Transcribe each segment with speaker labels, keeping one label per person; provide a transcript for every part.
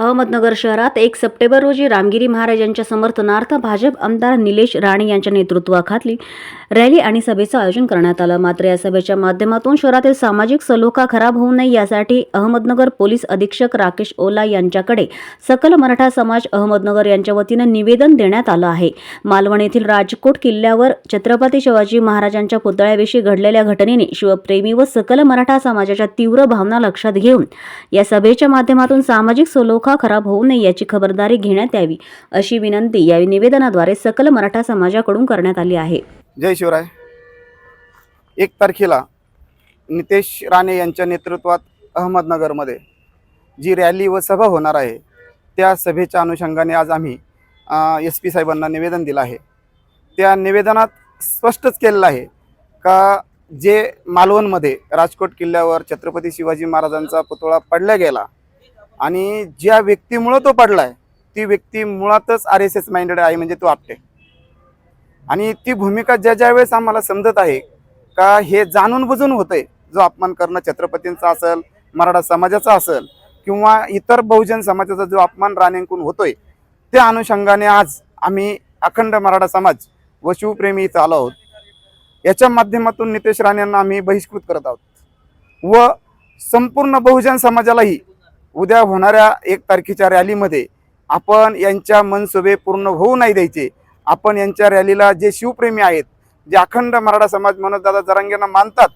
Speaker 1: अहमदनगर शहरात एक सप्टेंबर रोजी रामगिरी महाराज यांच्या समर्थनार्थ भाजप आमदार निलेश राणे यांच्या नेतृत्वाखाली रॅली आणि सभेचं आयोजन करण्यात आलं. मात्र या सभेच्या माध्यमातून शहरातील सामाजिक सलोखा खराब होऊ नये यासाठी अहमदनगर पोलीस अधीक्षक राकेश ओला यांच्याकडे सकल मराठा समाज अहमदनगर यांच्या वतीनं निवेदन देण्यात आलं आहे. मालवण येथील राजकोट किल्ल्यावर छत्रपती शिवाजी महाराजांच्या पुतळ्याविषयी घडलेल्या घटनेने शिवप्रेमी व सकल मराठा समाजाच्या तीव्र भावना लक्षात घेऊन या सभेच्या माध्यमातून सामाजिक सलोखा खराब होऊ नये याची खबरदारी घेण्यात यावी अशी विनंती या निवेदनाद्वारे सकल मराठा समाजाकडून करण्यात आली आहे.
Speaker 2: जय शिवराय. एक तारखेला नितेश राणे यांच्या नेतृत्वात अहमदनगरमध्ये जी रॅली व सभा होणार आहे त्या सभेच्या अनुषंगाने आज आम्ही एस पी साहेबांना निवेदन दिलं आहे. त्या निवेदनात स्पष्टच केलेलं आहे का जे मालवणमध्ये राजकोट किल्ल्यावर छत्रपती शिवाजी महाराजांचा पुतळा पडला गेला आणि ज्या व्यक्तीमुळं तो पडला आहे ती व्यक्ती मुळातच आर एस एस माइंडेड आहे म्हणजे तो आपटे. आणि ती भूमिका ज्या ज्या वेळेस आम्हाला समजत आहे का हे जाणून बुजून होतंय जो अपमान करणं छत्रपतींचा असेल मराठा समाजाचा असेल किंवा इतर बहुजन समाजाचा जो अपमान राणेंकून होतोय त्या अनुषंगाने आज आम्ही अखंड मराठा समाज व शिवप्रेमी इथं आलो आहोत. याच्या माध्यमातून नितेश राणेंना आम्ही बहिष्कृत करत आहोत. व संपूर्ण बहुजन समाजालाही उद्या होणाऱ्या एक तारखेच्या रॅलीमध्ये आपण यांच्या मनसुबे पूर्ण होऊ नाही द्यायचे. आपण यांच्या रॅलीला जे शिवप्रेमी आहेत जे अखंड मराठा समाज म्हणत दादा जरांगेंना मानतात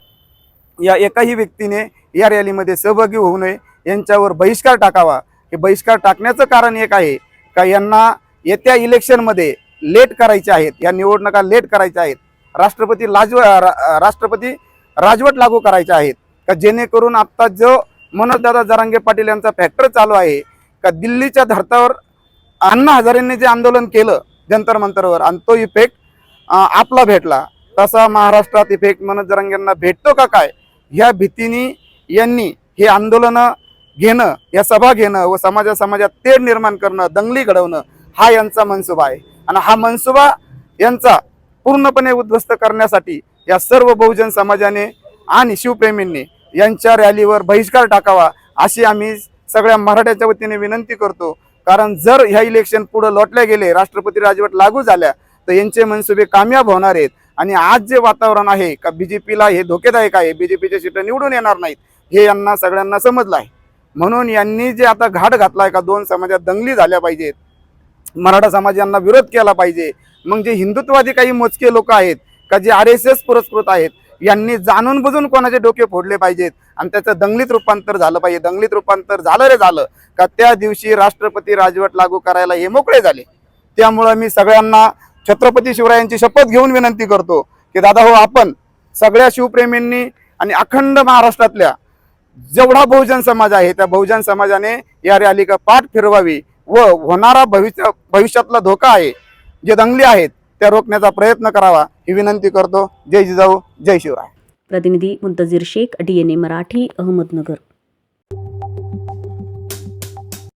Speaker 2: या एकाही व्यक्तीने या रॅलीमध्ये सहभागी होऊ नये यांच्यावर बहिष्कार टाकावा. हे बहिष्कार टाकण्याचं कारण एक आहे का यांना येत्या इलेक्शनमध्ये लेट करायचे आहेत या निवडणुका लेट करायच्या आहेत. राष्ट्रपती लाजव रा- राष्ट्रपती राजवट लागू करायच्या आहेत. का जेणेकरून आत्ता जो मनोजदादा जरांगे पाटील यांचा फॅक्टर चालू आहे. का दिल्लीच्या धर्तावर अण्णा हजारेंनी जे आंदोलन केलं जंतर मंतरवर आणि तो इफेक्ट आपला भेटला. तसा महाराष्ट्रात इफेक्ट मनोज जरांगेंना भेटतो का काय? ह्या भीतीने यांनी हे आंदोलनं घेणं या सभा घेणं व समाजा समाजात तेढ निर्माण करणं दंगली घडवणं हा यांचा मनसुबा आहे. आणि हा मनसुबा यांचा पूर्णपणे उद्ध्वस्त करण्यासाठी या सर्व बहुजन समाजाने आणि शिवप्रेमींनी यांच्या रॅलीवर बहिष्कार टाकावा अशी आम्ही सगळ्या मराठ्याच्या वतीने विनंती करतो. कारण जर ह्या इलेक्शन पुढे लोटल्या गेले राष्ट्रपती राजवट लागू झाल्या तर यांचे मनसुबे कामयाब होणार आहेत. आणि आज जे वातावरण आहे का बी जे पीला हे धोकेदायक आहे बी जे पीच्या सीटं निवडून येणार नाहीत हे यांना सगळ्यांना समजलं आहे. म्हणून यांनी जे आता घाट घातला आहे का दोन समाजात दंगली झाल्या पाहिजेत मराठा समाज यांना विरोध केला पाहिजे मग जे हिंदुत्ववादी काही मोजके लोक आहेत का जे आर एस एस पुरस्कृत आहेत यांनी जाणून बुजून कोणाचे डोके फोडले पाहिजेत? आणि त्याचं दंगलीत रूपांतर झालं पाहिजे. दंगलीत रूपांतर झालं रे झालं. का त्या दिवशी राष्ट्रपती राजवट लागू करायला हे मोकळे झाले. त्यामुळं मी सगळ्यांना छत्रपती शिवरायांची शपथ घेऊन विनंती करतो की दादा हो आपण सगळ्या शिवप्रेमींनी आणि अखंड महाराष्ट्रातल्या जेवढा बहुजन समाज आहे त्या बहुजन समाजाने या रॅलीका पाठ फिरवावी व होणारा भविष्य भविष्यातला धोका आहे जे दंगली आहेत त्या रोखण्याचा प्रयत्न करावा ही विनंती करतो. जय जिजाऊ जय शिवराय.
Speaker 1: प्रतिनिधी मुंतजीर शेख डीएनए मराठी अहमदनगर.